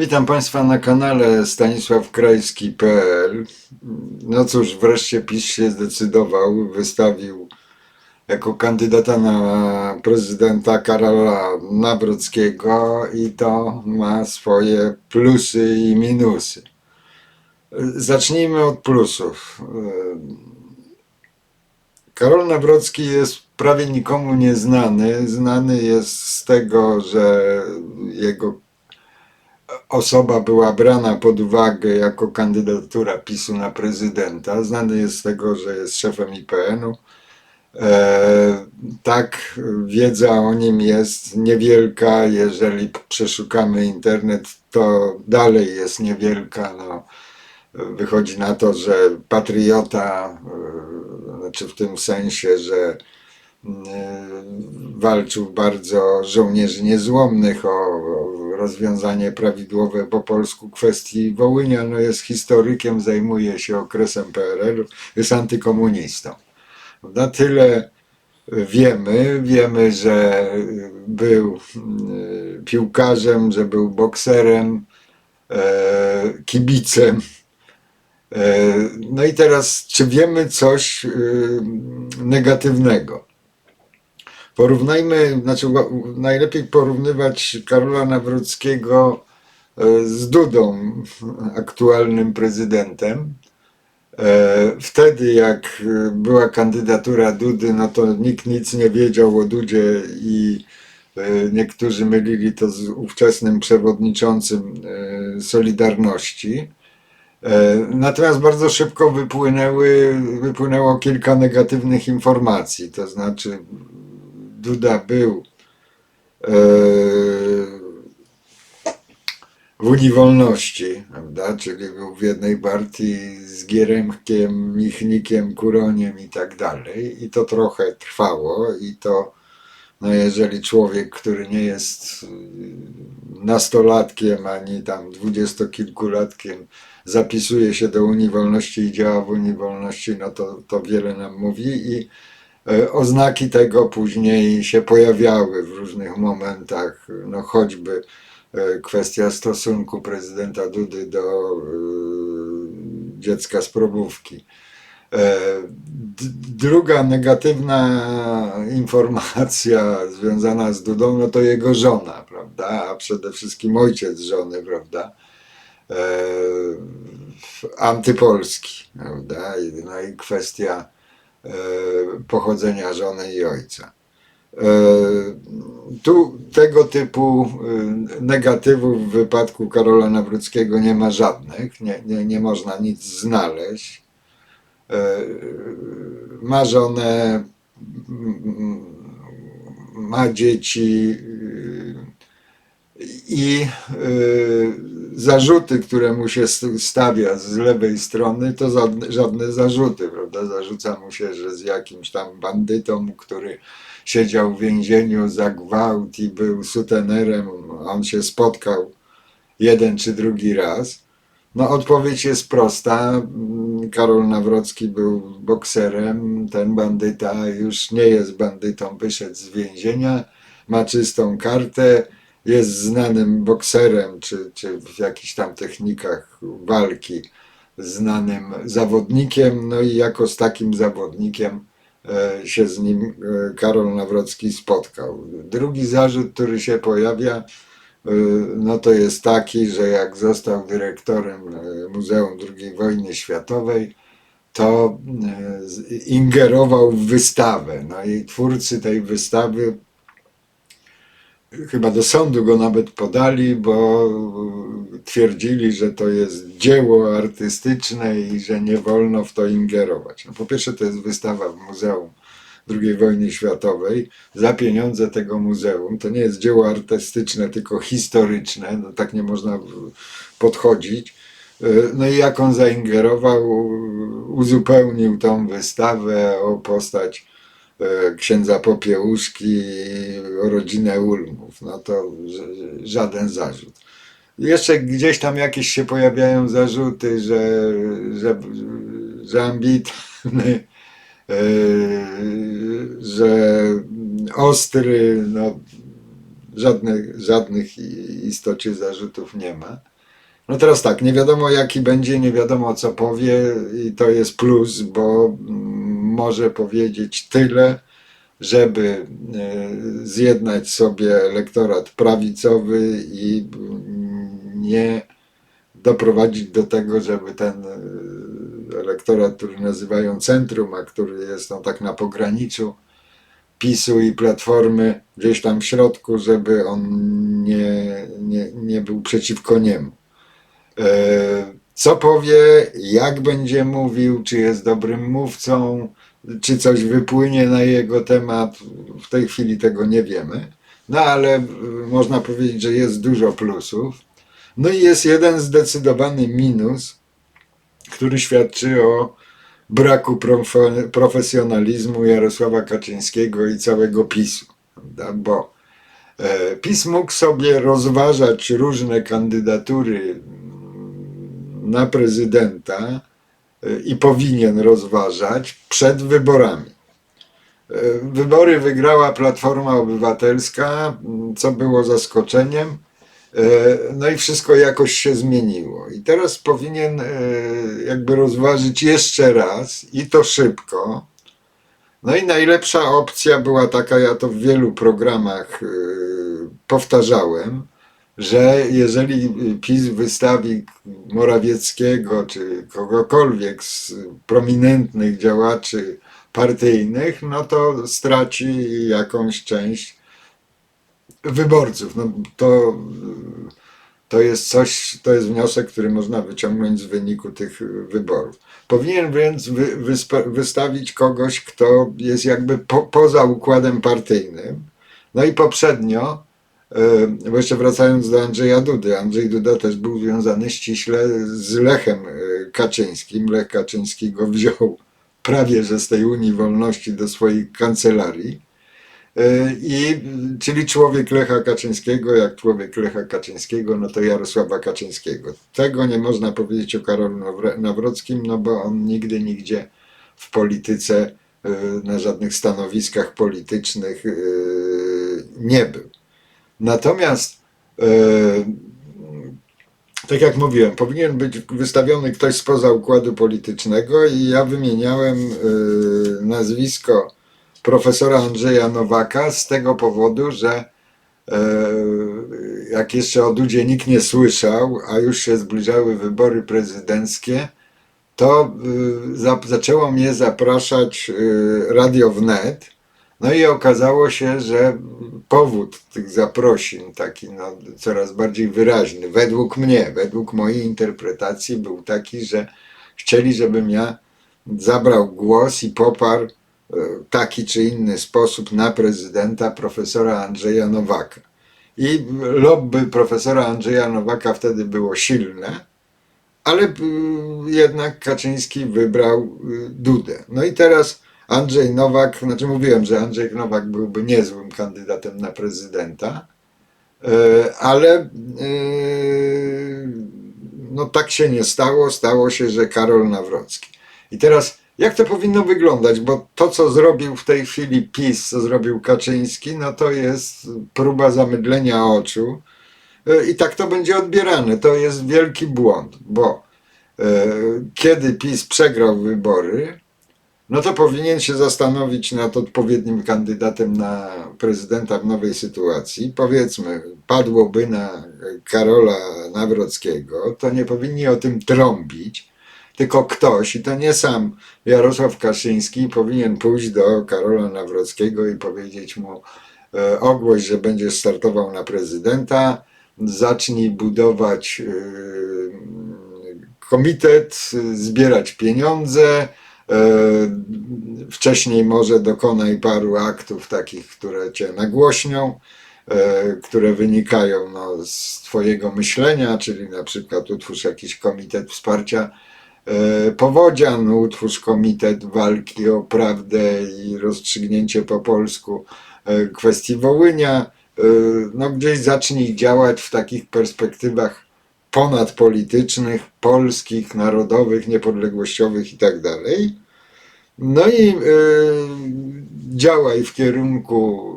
Witam Państwa na kanale stanisławkrajski.pl. No cóż, wreszcie PiS się zdecydował, wystawił jako kandydata na prezydenta Karola Nawrockiego i to ma swoje plusy i minusy. Zacznijmy od plusów. Karol Nawrocki jest prawie nikomu nieznany. Znany jest z tego, że jego osoba była brana pod uwagę jako kandydatura PiSu na prezydenta. Znany jest z tego, że jest szefem IPN-u. E, tak, wiedza o nim jest niewielka. Jeżeli przeszukamy internet, to dalej jest niewielka. No, wychodzi na to, że patriota, e, znaczy w tym sensie, że walczył bardzo żołnierzy niezłomnych, o, o rozwiązanie prawidłowe po polsku kwestii Wołynia, no jest historykiem, zajmuje się okresem PRL-u, jest antykomunistą. Na tyle wiemy, wiemy, że był mm, piłkarzem, że był bokserem, e, kibicem. E, No i teraz, czy wiemy coś y, negatywnego? Porównajmy, znaczy najlepiej porównywać Karola Nawrockiego e, z Dudą, aktualnym prezydentem. E, Wtedy, jak e, była kandydatura Dudy, no to nikt nic nie wiedział o Dudzie i niektórzy mylili to z ówczesnym przewodniczącym Solidarności. Natomiast bardzo szybko wypłynęły, wypłynęło kilka negatywnych informacji, to znaczy Duda był e, w Unii Wolności, prawda? czyli był w jednej partii z Gieremkiem, Michnikiem, Kuroniem i tak dalej. I to trochę trwało i to, no jeżeli człowiek, który nie jest nastolatkiem ani tam dwudziestokilkulatkiem, zapisuje się do Unii Wolności i działa w Unii Wolności, no to, to wiele nam mówi i Oznaki tego później się pojawiały w różnych momentach, no choćby e, kwestia stosunku prezydenta Dudy do e, dziecka z probówki. E, Druga negatywna informacja związana z Dudą, no to jego żona, prawda, a przede wszystkim ojciec żony, prawda, e, antypolski, prawda, no i kwestia e, pochodzenia żony i ojca. E, Tu tego typu e, negatywów w wypadku Karola Nawrockiego nie ma żadnych, nie, nie, nie można nic znaleźć. E, Ma żonę, ma dzieci e, i e, zarzuty, które mu się st- stawia z lewej strony, to żadne, zarzuty, prawda? Zarzuca mu się, że z jakimś tam bandytą, który siedział w więzieniu za gwałt i był sutenerem, on się spotkał jeden czy drugi raz. No odpowiedź jest prosta. Karol Nawrocki był bokserem, ten bandyta już nie jest bandytą, wyszedł z więzienia, ma czystą kartę, jest znanym bokserem, czy, czy w jakichś tam technikach walki znanym zawodnikiem, no i jako z takim zawodnikiem e, się z nim e, Karol Nawrocki spotkał. Drugi zarzut, który się pojawia, e, no to jest taki, że jak został dyrektorem Muzeum II Wojny Światowej, to ingerował w wystawę. No i twórcy tej wystawy chyba do sądu go nawet podali, bo twierdzili, że to jest dzieło artystyczne i że nie wolno w to ingerować. No po pierwsze, to jest wystawa w Muzeum II wojny światowej za pieniądze tego muzeum. To nie jest dzieło artystyczne, tylko historyczne. No tak nie można podchodzić. No i jak on zaingerował, uzupełnił tą wystawę o postać księdza Popiełuszki i rodzinę Ulmów. No to żaden zarzut. Jeszcze gdzieś tam jakieś się pojawiają zarzuty, że, że, że ambitny, e, że ostry, no żadnych, żadnych istocie zarzutów nie ma. No teraz tak, nie wiadomo jaki będzie, nie wiadomo co powie i to jest plus, bo mm, może powiedzieć tyle, żeby e, zjednać sobie elektorat prawicowy i mm, nie doprowadzić do tego, żeby ten e, elektorat, który nazywają centrum, a który jest no, tak na pograniczu PiSu i Platformy, gdzieś tam w środku, żeby on nie, nie, nie był przeciwko niemu. E, Co powie, jak będzie mówił, czy jest dobrym mówcą, czy coś wypłynie na jego temat, w tej chwili tego nie wiemy. No ale y, można powiedzieć, że jest dużo plusów. No i jest jeden zdecydowany minus, który świadczy o braku profe- profesjonalizmu Jarosława Kaczyńskiego i całego PiSu. Prawda? Bo e, PiS mógł sobie rozważać różne kandydatury na prezydenta i powinien rozważać przed wyborami. E, Wybory wygrała Platforma Obywatelska, m, co było zaskoczeniem. E, No i wszystko jakoś się zmieniło. I teraz powinien jakby rozważyć jeszcze raz i to szybko. No i najlepsza opcja była taka, ja to w wielu programach powtarzałem, że jeżeli PiS wystawi Morawieckiego czy kogokolwiek z prominentnych działaczy partyjnych, no to straci jakąś część wyborców. No to, to jest coś, to jest wniosek, który można wyciągnąć z wyniku tych wyborów. Powinien więc wy, wyspa- wystawić kogoś, kto jest jakby po, poza układem partyjnym. No i poprzednio, e, jeszcze wracając do Andrzeja Dudy, Andrzej Duda też był związany ściśle z Lechem e, Kaczyńskim. Lech Kaczyński go wziął prawie że z tej Unii Wolności do swojej kancelarii. E, I, czyli człowiek Lecha Kaczyńskiego, jak człowiek Lecha Kaczyńskiego, no to Jarosława Kaczyńskiego. Tego nie można powiedzieć o Karolu Nawro- Nawrockim, no bo on nigdy, nigdzie w polityce, e, na żadnych stanowiskach politycznych nie był. Natomiast, e, tak jak mówiłem, powinien być wystawiony ktoś spoza układu politycznego i ja wymieniałem e, nazwisko profesora Andrzeja Nowaka z tego powodu, że e, jak jeszcze o Dudzie nikt nie słyszał, a już się zbliżały wybory prezydenckie, to za, zaczęło mnie zapraszać y, Radio Wnet. No i okazało się, że powód tych zaprosin, taki no, coraz bardziej wyraźny, według mnie, według mojej interpretacji, był taki, że chcieli, żebym ja zabrał głos i poparł w taki czy inny sposób na prezydenta profesora Andrzeja Nowaka. I lobby profesora Andrzeja Nowaka wtedy było silne, ale y, jednak Kaczyński wybrał y, Dudę. No i teraz Andrzej Nowak, znaczy mówiłem, że Andrzej Nowak byłby niezłym kandydatem na prezydenta, y, ale y, no tak się nie stało. Stało się, że Karol Nawrocki. I teraz jak to powinno wyglądać? Bo to, co zrobił w tej chwili PiS, co zrobił Kaczyński, no to jest próba zamydlenia oczu. E, I tak to będzie odbierane. To jest wielki błąd, bo e, kiedy PiS przegrał wybory, no to powinien się zastanowić nad odpowiednim kandydatem na prezydenta w nowej sytuacji. Powiedzmy, padłoby na Karola Nawrockiego, to nie powinni o tym trąbić, tylko ktoś, i to nie sam Jarosław Kaczyński, powinien pójść do Karola Nawrockiego i powiedzieć mu, e, ogłoś, że będziesz startował na prezydenta, zacznij budować y, komitet, zbierać pieniądze. E, Wcześniej może dokonaj paru aktów takich, które cię nagłośnią, e, które wynikają no, z Twojego myślenia, czyli na przykład utwórz jakiś komitet wsparcia e, powodzian, utwórz komitet walki o prawdę i rozstrzygnięcie po polsku kwestii Wołynia. No, gdzieś zacznij działać w takich perspektywach ponadpolitycznych, polskich, narodowych, niepodległościowych i tak. No i e, działaj w kierunku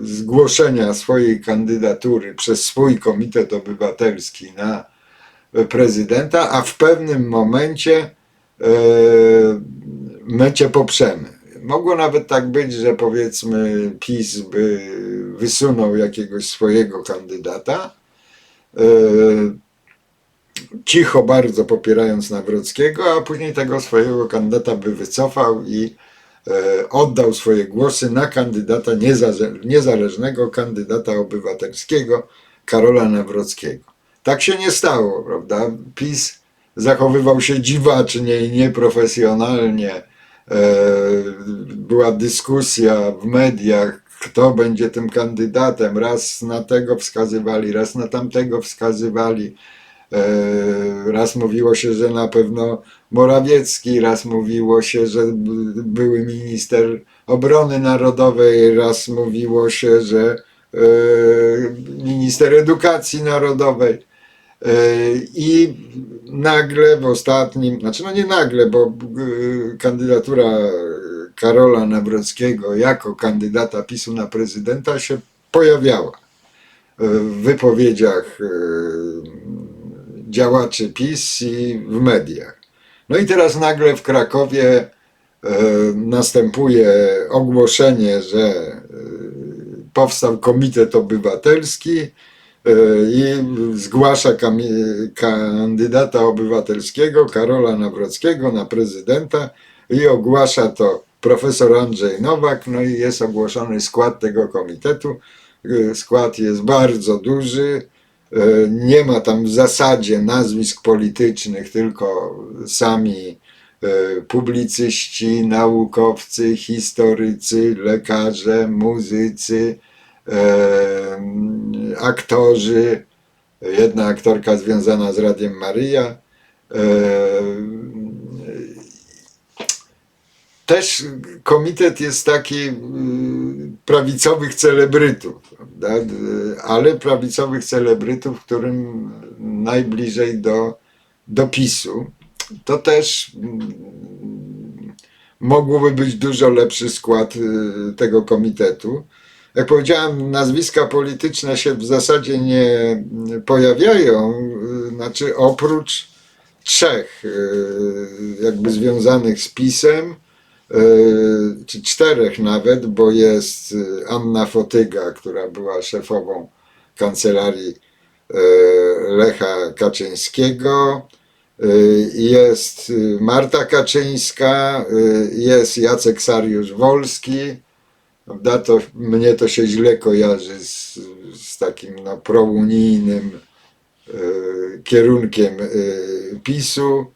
e, zgłoszenia swojej kandydatury przez swój komitet obywatelski na prezydenta, a w pewnym momencie e, my cię poprzemy. Mogło nawet tak być, że powiedzmy PiS by wysunął jakiegoś swojego kandydata, cicho bardzo popierając Nawrockiego, a później tego swojego kandydata by wycofał i e, oddał swoje głosy na kandydata nieza- niezależnego, kandydata obywatelskiego Karola Nawrockiego. Tak się nie stało, prawda? PiS zachowywał się dziwacznie i nieprofesjonalnie. E, Była dyskusja w mediach, kto będzie tym kandydatem. Raz na tego wskazywali, raz na tamtego wskazywali. E, Raz mówiło się, że na pewno Morawiecki, raz mówiło się, że były minister obrony narodowej, raz mówiło się, że e, minister edukacji narodowej. E, I nagle w ostatnim, znaczy no nie nagle, bo kandydatura Karola Nawrockiego jako kandydata PiSu na prezydenta się pojawiała w wypowiedziach działaczy PiS i w mediach. No i teraz nagle w Krakowie e, następuje ogłoszenie, że e, powstał Komitet Obywatelski e, i zgłasza kandydata obywatelskiego Karola Nawrockiego na prezydenta i ogłasza to profesor Andrzej Nowak, no i jest ogłoszony skład tego komitetu. Skład jest bardzo duży, nie ma tam w zasadzie nazwisk politycznych, tylko sami e, publicyści, naukowcy, historycy, lekarze, muzycy, e, aktorzy, jedna aktorka związana z Radiem Maryja. E, Też komitet jest taki prawicowych celebrytów, ale prawicowych celebrytów, którym najbliżej do, do PiSu. To też mm, mógłby być dużo lepszy skład y, tego komitetu. Jak powiedziałem, nazwiska polityczne się w zasadzie nie pojawiają, y, znaczy oprócz trzech, y, jakby związanych z PiSem, czy czterech nawet, bo jest y, Anna Fotyga, która była szefową kancelarii y, Lecha Kaczyńskiego, jest Marta Kaczyńska, jest Jacek Sariusz-Wolski, prawda? To, mnie to się źle kojarzy z, z takim no, prounijnym kierunkiem PiSu.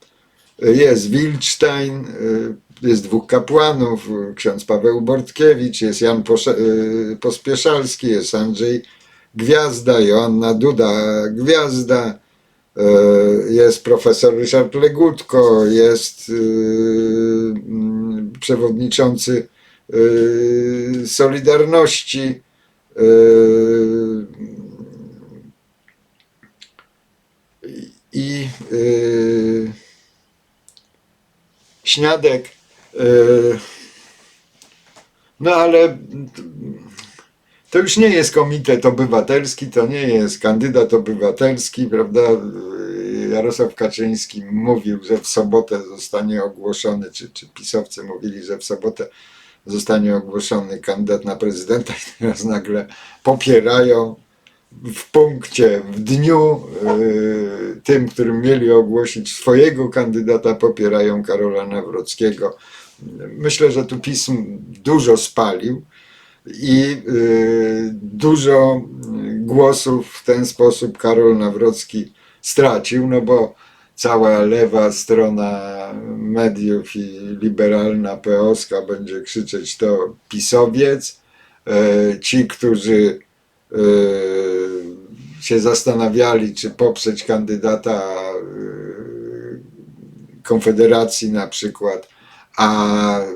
Jest Wilczstein, jest dwóch kapłanów, ksiądz Paweł Bortkiewicz, jest Jan y, Pospieszalski, jest Andrzej Gwiazda, Joanna Duda Gwiazda, y, jest profesor Ryszard Legutko, jest y, mm, przewodniczący Solidarności. I y, Śniadek. Y, No ale to już nie jest komitet obywatelski, to nie jest kandydat obywatelski, prawda? Jarosław Kaczyński mówił, że w sobotę zostanie ogłoszony, czy, czy pisowcy mówili, że w sobotę zostanie ogłoszony kandydat na prezydenta i teraz nagle popierają w punkcie, w dniu y, tym, którym mieli ogłosić swojego kandydata, popierają Karola Nawrockiego. Myślę, że tu pism dużo spalił i y, dużo głosów w ten sposób Karol Nawrocki stracił, no bo cała lewa strona mediów i liberalna POska będzie krzyczeć to pisowiec. E, Ci, którzy się zastanawiali, czy poprzeć kandydata e, Konfederacji na przykład, a e,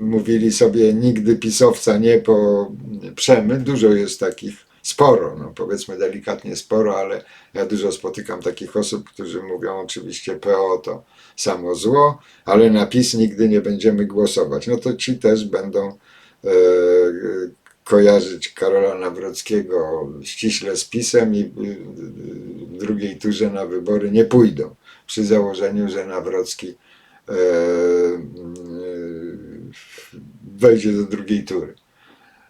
mówili sobie nigdy pisowca nie poprzemy. Dużo jest takich, sporo, no powiedzmy delikatnie sporo, ale ja dużo spotykam takich osób, którzy mówią oczywiście PO to samo zło, ale na PiS nigdy nie będziemy głosować. No to ci też będą e, kojarzyć Karola Nawrockiego ściśle z PiSem i w drugiej turze na wybory nie pójdą, przy założeniu, że Nawrocki e, mm, wejdzie do drugiej tury.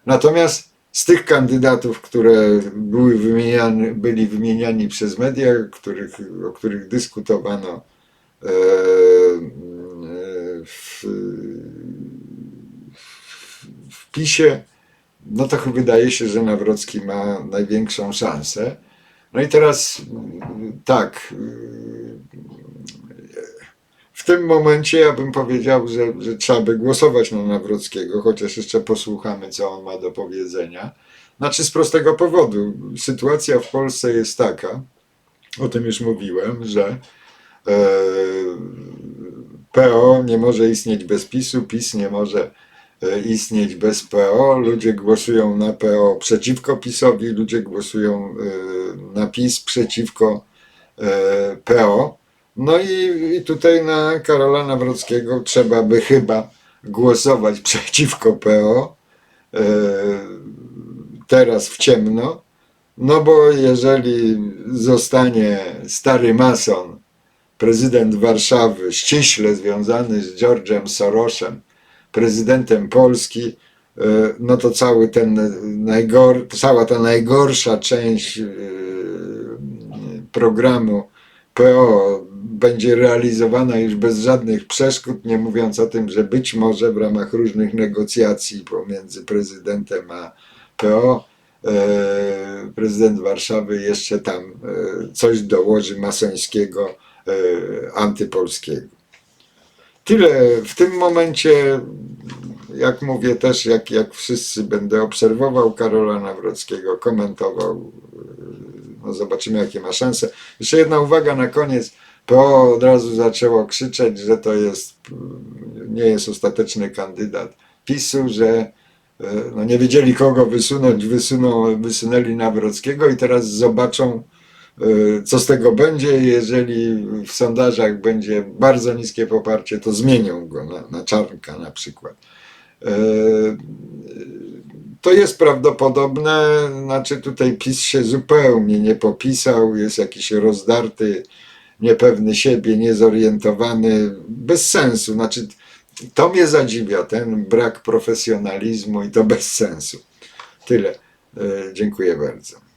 Natomiast z tych kandydatów, które były wymieniane, byli wymieniani przez media, których, o których dyskutowano e, e, w, w PiSie, no to wydaje się, że Nawrocki ma największą szansę. No i teraz mm, tak, w tym momencie ja bym powiedział, że, że trzeba by głosować na Nawrockiego, chociaż jeszcze posłuchamy, co on ma do powiedzenia. Znaczy z prostego powodu. Sytuacja w Polsce jest taka, o tym już mówiłem, że e, PO nie może istnieć bez PiSu, PiS nie może istnieć bez PO. Ludzie głosują na PO przeciwko PiSowi, ludzie głosują e, na PiS przeciwko e, PO. No i, i tutaj na Karola Nawrockiego trzeba by chyba głosować przeciwko PO e, teraz w ciemno, no bo jeżeli zostanie stary mason, prezydent Warszawy, ściśle związany z George'em Sorosem, prezydentem Polski, e, no to cały ten najgor, cała ta najgorsza część e, programu PO będzie realizowana już bez żadnych przeszkód, nie mówiąc o tym, że być może w ramach różnych negocjacji pomiędzy prezydentem a PO e, prezydent Warszawy jeszcze tam coś dołoży masońskiego, antypolskiego. Tyle w tym momencie, jak mówię też, jak, jak wszyscy będę obserwował Karola Nawrockiego, komentował, no zobaczymy jakie ma szanse. Jeszcze jedna uwaga na koniec. PO od razu zaczęło krzyczeć, że to jest, nie jest ostateczny kandydat PiSu, że e, no nie wiedzieli kogo wysunąć, wysuną, wysunęli Nawrockiego i teraz zobaczą, co z tego będzie. Jeżeli w sondażach będzie bardzo niskie poparcie, to zmienią go na, na Czarnka na przykład. E, To jest prawdopodobne, znaczy tutaj PiS się zupełnie nie popisał, jest jakiś rozdarty, niepewny siebie, niezorientowany, bez sensu. Znaczy, to mnie zadziwia, ten brak profesjonalizmu i to bez sensu. Tyle. E, Dziękuję bardzo.